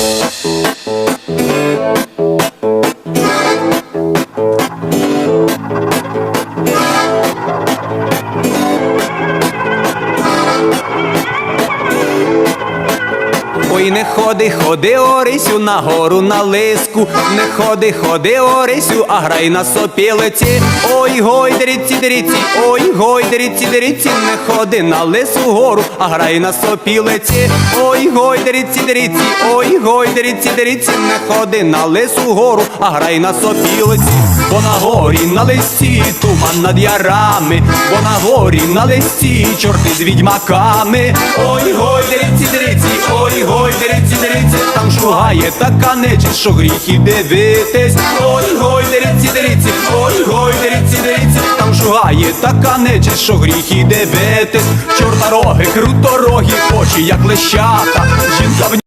Música Ой, не ходи, ходи, Орисю, на гору на лиску, не ходи, ходи, Орисю, а грай на сопілиці. Ой, гой, деріці, деріці, ой, гой, деріці, деріці, не ходи на лису гору, а грай на сопілиці. Ой, гой, деріці, деріці, ой, гой, деріці, деріці, не ходи на лису гору, а грай на сопілиці. Бо на горі на листі туман над ярами, бо на горі на листі чорти з відьмаками. Ой, гой, деріці, деріці, шугає така нечість, що гріх і дивитись. Ой, гой, деріці, деріці, ой, гой, деріці, деріці, там шугає така нечість, що гріхи дивитись. Чорнороги, круторогі, очі, як лещата, жінка в